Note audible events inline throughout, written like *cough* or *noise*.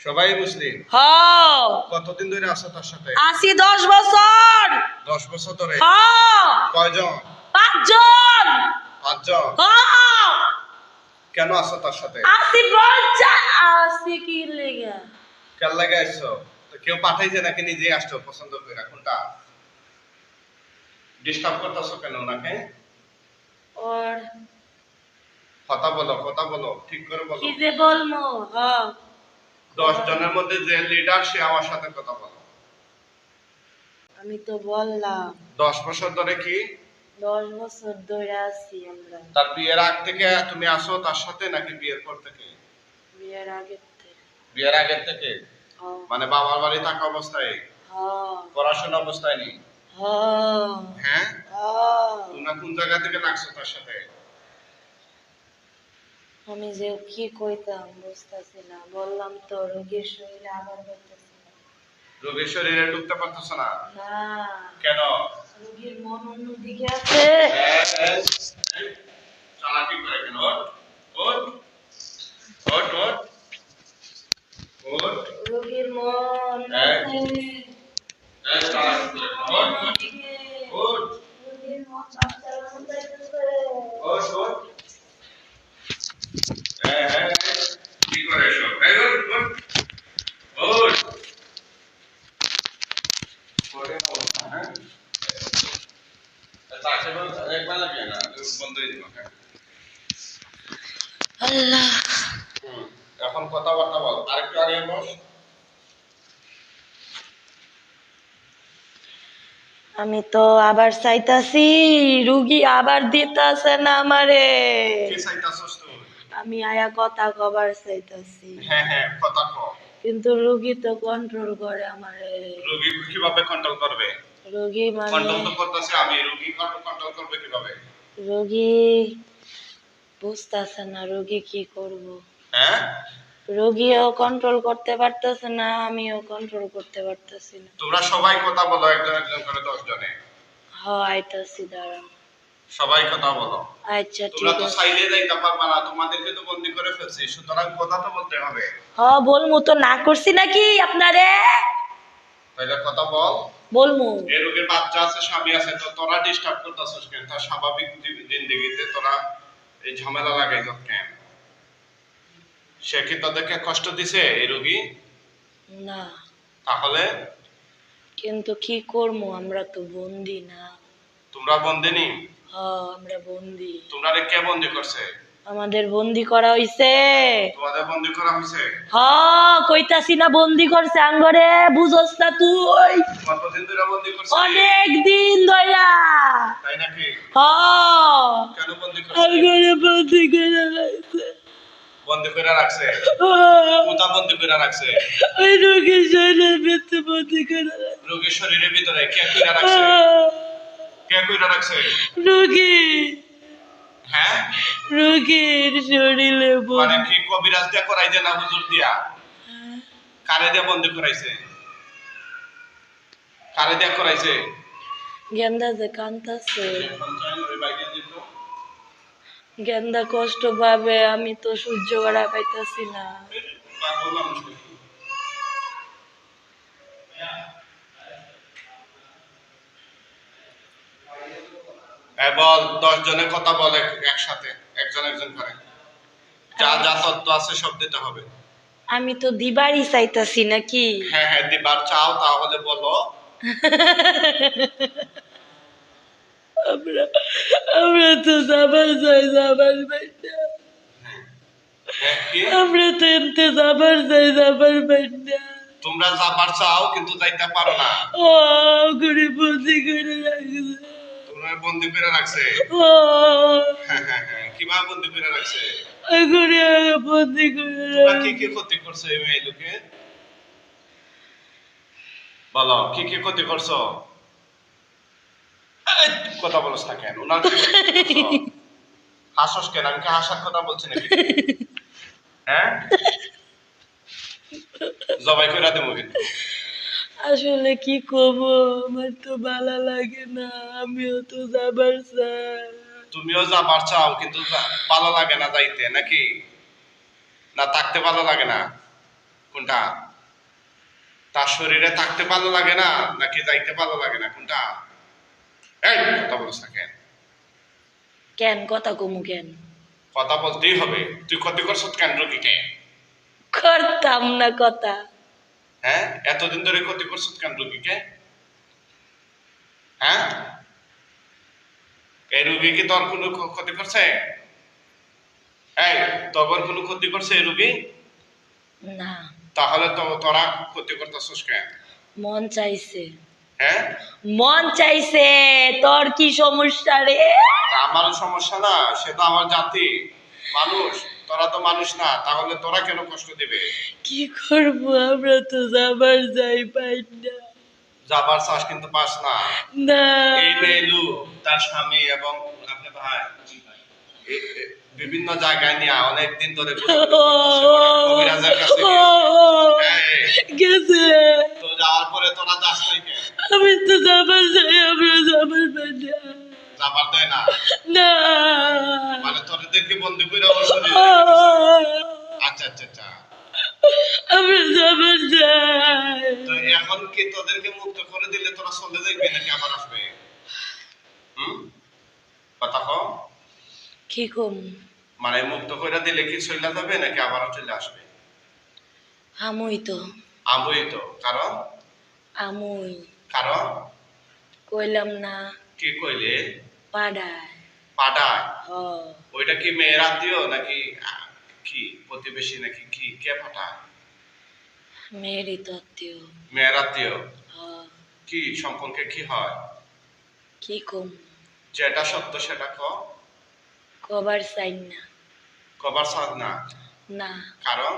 সবাই মুসলিম? কতদিন ধরে আছো তার সাথে? আশি দশ বছর। দশ বছর ধরে? কয়জন? পাঁচজন। পাঁচজন? কেন আছো তার সাথে? আশি পঞ্চাশ আশি কি লেগে? কেন লাগে আসছো তো কেউ পাঠাইছে নাকি নিজে আসছো পছন্দ করে? কোনটা ডিস্টার্ব করতেছো কেন ওনাকে? ওর কথা বলো কথা বলো ঠিক করে বলো। কি যে বলব হ্যাঁ দশ জনের মধ্যে যে লিডার সে আমার সাথে কথা বলো। আমি তো বললাম। দশ বছর ধরে কি? দশ বছর ধরে আছি আমরা। তার বিয়ের আগ থেকে তুমি আসো তার সাথে নাকি বিয়ের পর থেকে? বিয়ের আগে থেকে। বিয়ের আগের থেকে? হ্যাঁ। মানে বাবার বাড়ি থাকা অবস্থায়? হ্যাঁ। পড়াশোনা অবস্থায় নেই? হ্যাঁ। হ্যাঁ? হ্যাঁ। তোমরা কোন জায়গা থেকে লাগছো তার সাথে? আমি যে কি কইতাম বুঝতেছি না। বললাম তো রোগীর শরীরে আবার না রোগীর শরীরে ঢুকতে পারতেছো না? না। কেন? রোগীর মন অন্যদিকে আছে। চালাকি করে কেন ওঠ ওঠ রোগীর মন। চালাকি করে অন্যদিকে। ওঠ, রোগীর মন বাচ্চার মন যাইতেছে। ওঠ, ওঠ। হ্যাঁ, হ্যাঁ, হ্যাঁ। কি করে এসব? এই ওঠ, ওঠ। ওঠ। করে নাও, হ্যাঁ? আচ্ছা, আশেপাশে একবার লাগবে না, বন্ধই দিবো, হ্যাঁ। আল্লাহ হুম, এখন কথাবার্তা বল আরেকটু আগে বস আমি তো আবার চাইতাছি রুগী আবার দিতাছে না আমারে। আমি আয়া কথা কবার চাইতাছি। হ্যাঁ হ্যাঁ কথা কিন্তু রুগী তো কন্ট্রোল করে আমারে। রোগী কীভাবে কন্ট্রোল করবে? রোগী মানে কন্ট্রোল তো করতেছে আমি রোগী কন্ট্রোল করবে কীভাবে? রোগী বুঝতেছে না রোগী কি করব। হ্যাঁ? রোগীও কন্ট্রোল করতে পারতেছে না আমিও কন্ট্রোল করতে পারতেছি না। তোমরা সবাই কথা বলো একজন একজন করে দশ জনে হ আইতাছি দাঁড়ান সবাই কথা বলো। আচ্ছা ঠিক আছে। তোমরা তো চাইলে যাইতে পারবা না তোমাদেরকে তো বন্দি করে ফেলছি সুতরাং কথা তো বলতে হবে। হ বলমু তো না করছি নাকি আপনারে? তাহলে কথা বল। বলমু। এই রোগীর বাচ্চা আছে স্বামী আছে তো তোরা ডিস্টার্ব করতেছিস কেন? তার স্বাভাবিক জিন্দিগিতে তোরা এই ঝামেলা লাগাইছ কেন? সে কি তোদেরকে কষ্ট দিছে এই রোগী? না। তাহলে? কিন্তু কি করব আমরা তো বন্দি না। তোমরা বন্দিনী হ আমরা বন্দি। তোমরা কে বন্দি করছে? আমাদের বন্দি করা হইছে। তোমাদের বন্দি করা হয়েছে হ কইতাছি না বন্দি করছে আঙ্গরে বুঝস না তুই। কতদিন ধরে বন্দি করছে অনেক দিন ধইরা। তাই নাকি? হ কেন বন্দি করছে? আঙ্গরে বন্দি করে রাখছে বন্দি করে রাখছে। কোথা বন্দি করে রাখছে। ওই রোগীর শরীরের ভিতরে বন্দি করে রোগীর শরীরের ভিতরে কে কইরা রাখছে। কে কইরা রাখছে। রোগী। হ্যাঁ? রোগীর শরীরে মানে কি কবিরাজ দিয়া করাই দেয় না হুজুর দিয়া? কারে দিয়া বন্দি করাইছে? কারে দিয়া করাইছে? গেন্দা যে কান্তাছে গেন্দা কষ্ট পাবে আমি তো সহ্য করা পাইতাছি না। দশ জনের কথা বলে একসাথে একজন একজন করে। যা যা তত্ত্ব আছে সব দিতে হবে। আমি তো দিবারই চাইতাছি নাকি? হ্যাঁ হ্যাঁ দিবার চাও তাহলে বলো। আমরা আমরা তো যাবার চাই যাবার আমরা তো এমতে যাবার চাই যাবার বাইনা তোমরা যাবার চাও কিন্তু যাইতে পারো না। ও করে বন্দি করে রাখছে। তোমরা বন্দি করে রাখছে। ও। *laughs* কীভাবে বন্দি করে রাখছে? করে বন্দি করে তোমরা কি কি ক্ষতি করছ এই মেয়ে লোকে বলো কি কি ক্ষতি করছ? *laughs* কথা বলছ না কেন? ওনার? হাসস কেন? আমি কি হাসার কথা বলছি নাকি? হ্যাঁ? জবাই করে দেবো কিন্তু। আসলে কি করব? আমার তো ভালো লাগে না। আমিও তো যাবার চাই। তুমিও যাবার চাও কিন্তু ভালো লাগে না যাইতে নাকি? না থাকতে ভালো লাগে না? কোনটা? তার শরীরে থাকতে ভালো লাগে না নাকি যাইতে ভালো লাগে না? কোনটা? এই কথা বলিস না কেন কেন কথা কমু কেন কথা বলতেই হবে। তুই ক্ষতি কেন রোগীকে? করতাম না কথা। হ্যাঁ? এতদিন ধরে ক্ষতি কেন রোগীকে? হ্যাঁ? এই রুগী কি তোর কোনো ক্ষতি করছে? এই তোর কোনো ক্ষতি করছে এই রুগী? না। তাহলে তো তোরা ক্ষতি করতেছিস কেন? মন চাইছে। মন চাইছে তোর কি সমস্যা রে? আমার সমস্যা না সে তো আমার জাতি। মানুষ তোরা তো মানুষ না তাহলে তোরা কেন কষ্ট দিবে? কি করব আমরা তো যাবার যাই পাই না। যাবার চাষ কিন্তু পাস না। না। এই মেলু তার স্বামী এবং আপনার ভাই বিভিন্ন জায়গায় নিয়ে অনেক দিন ধরে কবিরাজের কাছে যাবার দেয় না। না। মানে বন্দি করে। আচ্ছা আচ্ছা আচ্ছা। আমরা যাবার যাই তো এখন কি তোদেরকে মুক্ত করে দিলে তোরা চলে যাইবি নাকি আবার আসবে? হুম? কথা কম কি কম? মানে মুক্ত করে দিলে কি চলে যাবে নাকি আবারও চলে আসবে? আমুই তো। আমই তো। কারণ? আমুই। কারণ? কইলাম না। কি কইলে? পাড়ায়। পাডায়? ওইটা কি মেয়ের আত্মীয় নাকি কি প্রতিবেশী নাকি কি? কে পাঠায়? মেয়েরই তত্ত্বীয় মেয়ের আত্মীয় কি সম্পর্কে কি হয়? কি কম? যেটা সত্য সেটা ক? কবার চাই না। কবার সাথ না? না। কারণ?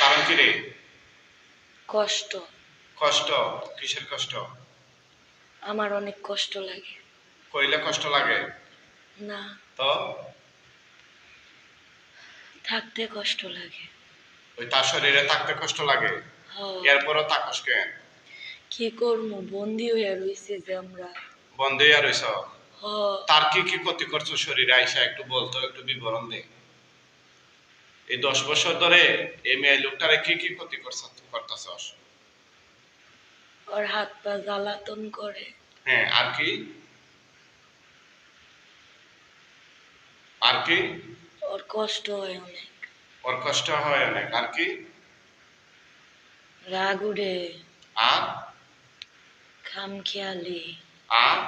কারণ কি রে? কষ্ট। কষ্ট? কিসের কষ্ট? আমার অনেক কষ্ট লাগে। কইলে কষ্ট লাগে? না। তো? থাকতে কষ্ট লাগে। ওই তার শরীরে থাকতে কষ্ট লাগে? হ এরপরও তাকস কেন? কি করব? বন্দি হয়ে রয়েছে যে আমরা। বন্ধ হইয়া রইছ? হ তার কি কি ক্ষতি করছ শরীরে? আইসা একটু বলতো একটু বিবরণ দে। এই দশ বছর ধরে এই মেয়ে লোকটারে কি কি ক্ষতি করছ করতেছস? ওর হাত পা জ্বালাতন করে। হ্যাঁ আর কি? আর কি? ওর কষ্ট হয় অনেক। ওর কষ্ট হয় অনেক। আর কি? রাগ উঠে আর? খাম খেয়ালি আর?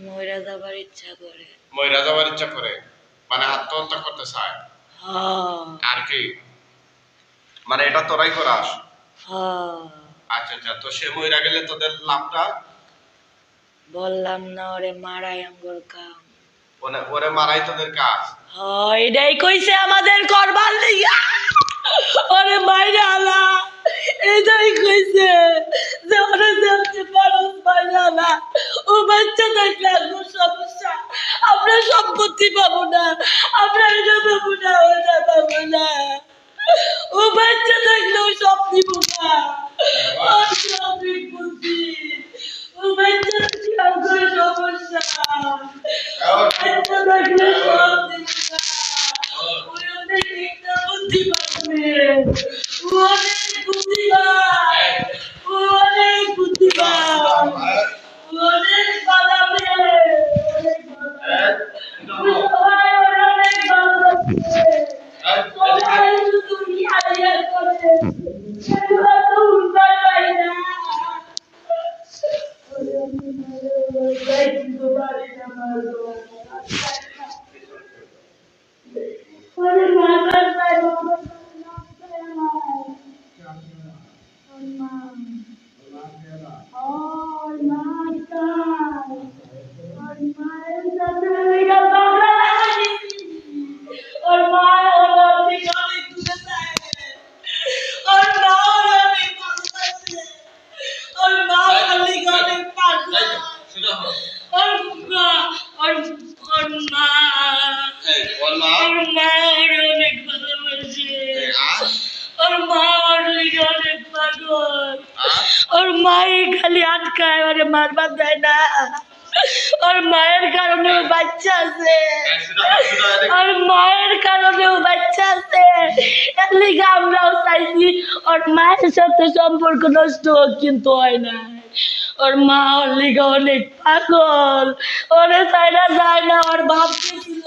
ময়রা যাবার ইচ্ছা করে। ময়রা যাওয়ার ইচ্ছা করে। মানে আত্মহত্যা করতে চায়। হ আর কি? মানে এটা তোরাই করাস। হ আচ্ছা আচ্ছা তো সে মইরা গেলে তোদের লাভটা? বললাম না ওরে মারাই আঙ্গুর কাম। ওরে মারাই তোদের কাজ। হ এটাই কইছে আমাদের করবার লিগা ওরে মাইরা আলা এটাই কইছে যে ওরে জানতে পারো মাইরা আলা ও বাচ্চা থাকলে আঙ্গুর সমস্যা আমরা সম্পত্তি পাবো না আমরা এটা পাবো না ওটা পাবো না ও বাচ্চা থাকলেও সব দিব না ওর সব বুদ্ধি ও বাচ্চা থাকলে আঙ্গুর সমস্যা বাচ্চা থাকলে সব দিব না ওই অনেক একটা বুদ্ধি পাবে অনেক বুদ্ধিমান ও অনেক পালাবে অনেক পালাবে আর মা ওর মা ওর ওর মা ওর অনেক পাগল ওর মাই খালি আটকায় ওরে মারবার দেয় না ওর মায়ের কারণে ও বাচ্চা আছে। ওর মায়ের কারণে ও বাচ্চা আছে, এর লিগে আমরাও চাইছি ওর মায়ের সাথে সম্পর্ক নষ্ট, কিন্তু হয় না। ওর মা ওর লিগে অনেক পাগল। ওরে চাই যায় না, ওর ভাবতেছিল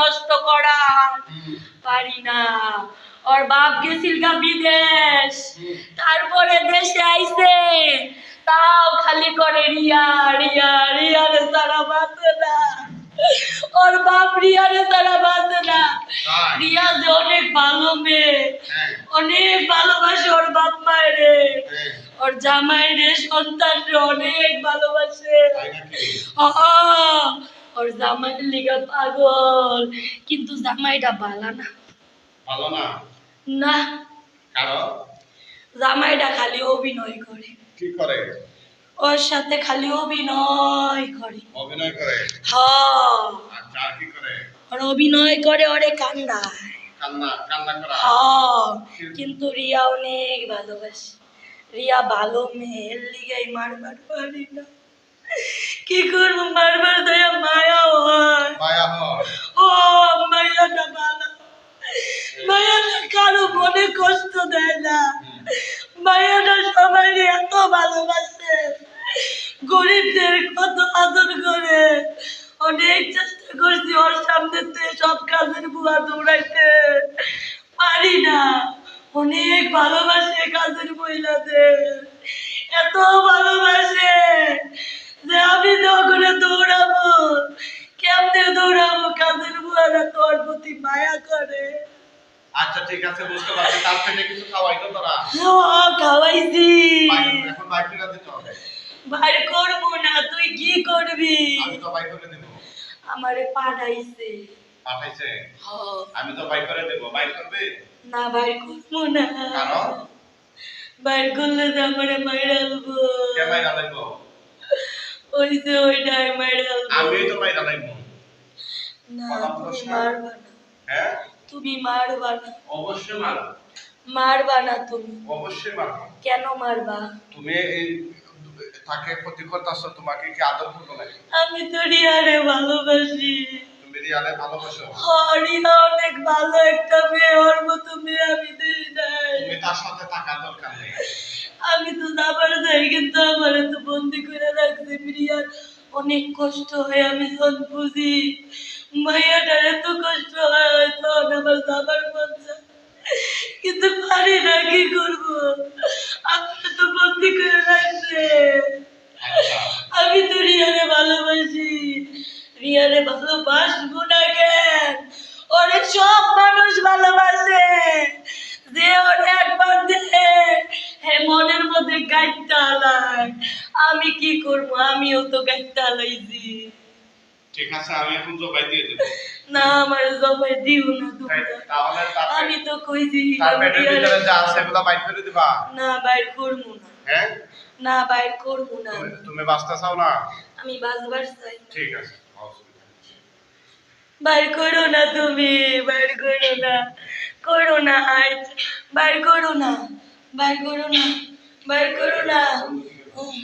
নষ্ট করার পারি না। ওর বাপ গেছিল গা বিদেশ। তারপরে দেশে আইছে। তাও খালি করে রিয়া রিয়া রিয়া রে সারা বাঁচে না। ওর বাপ রিয়া রে সারা বাঁচে না রিয়া যে অনেক ভালো মেয়ে। হ্যাঁ, অনেক ভালোবাসে ওর বাপ মায়ের। রে হ্যাঁ, ওর জামাই রে সন্তান রে অনেক ভালোবাসে ওর জামাইয়ের লিগা পাগল। কিন্তু জামাইটা বালা না। ভালো না? না। কারণ? জামাইটা খালি অভিনয় করে। কি করে? ওর সাথে খালি অভিনয় করে। অভিনয় করে? হ আচ্ছা আর কি করে? ওর অভিনয় করে ওরে কান্দায় কান্না কান্না করা? হ কিন্তু রিয়া অনেক ভালোবাসে। রিয়া ভালো মেয়ের লিগাই মারবার পারি না। কি করব? মারবার দয়া মায়া হয় মায়া হয় ও মায়াটা ভালো। মায়াটা কারও মনে কষ্ট দেয় না। মায়াটা সবাই এত ভালোবাসে। গরিবদের কত আদর করে। অনেক চেষ্টা করছি ওর সামনে সব কাজের বুয়া দৌড়াইতে। পারি না। অনেক ভালোবাসে কাজের মহিলাদের। এত ভালোবাসে। যে আমি তখন দৌড়াবো। কেমনে দৌড়াবো? কাজের বুয়ারা তোর প্রতি মায়া করে। আচ্ছা ঠিক আছে বুঝতে পারছি। তার থেকে কিছু খাওয়াই তো তোরা। হ্যাঁ, খাওয়াইছি। এখন বাইক করে দিতে হবে। বাইর করব না তুই কি করবি? আমি তো বাইক করে দেবো। আমারে পাঠাইছে। পাঠাইছে? হ্যাঁ, আমি তো বাইক করে দেবো। বাইক করবে? না বাইর করব না। কারণ বাইর করলে যে আমারে মাইরালবো কে ওই যে ওইটাই তো লাগবো। না তুমি মারবা না। হ্যাঁ? তুমি মারবা না। অবশ্যই মারো মারবা না তুমি। অবশ্যই মারো কেন মারবা? তুমি এই তাকে ক্ষতি করতেছ তোমাকে কি আদর নাকি? আমি তো রিয়ারে ভালোবাসি। তুমি রিয়ালে ভালোবাসো? হরিয়া অনেক ভালো একটা মেয়ে ওর মতো মেয়ে আমি দিই নাই। তুমি তার সাথে থাকার দরকার নেই। আমি তো যাবার যাই, কিন্তু আমার তো বন্দি করে রাখছে প্রিয়ার। অনেক কষ্ট হয়, আমি যখন বুঝি মাইয়াটার এত কষ্ট হয় তখন আমার যাবার মন। কিন্তু পারি না, কি করব? আমার তো বন্দি করে রাখছে। আমি তো রিয়ারে ভালোবাসি। রিয়ারে ভালোবাসবো না কেন? ওরে সব মানুষ ভালোবাসে। আমি কি করব? আমিও তো গাইতে ঠিক আছে আমি এখন জবাই দিয়ে দেবো। না আমার জমাই দিও না তাই- তোমরা তাহলে তার আমি তো কইছি তার পেটের ভিতরে যা আছে এগুলো বাইক করে দিবা। না বাইর করব না। হ্যাঁ? না বাইর করব না। তুমি- তুমি বাঁচতে চাও না? আমি বাঁচবার চাই। ঠিক আছে বাইর করো না তুমি বাইর করো না। করো না আজ বাইর করো না বাইর করো না। বাইর করো না উম,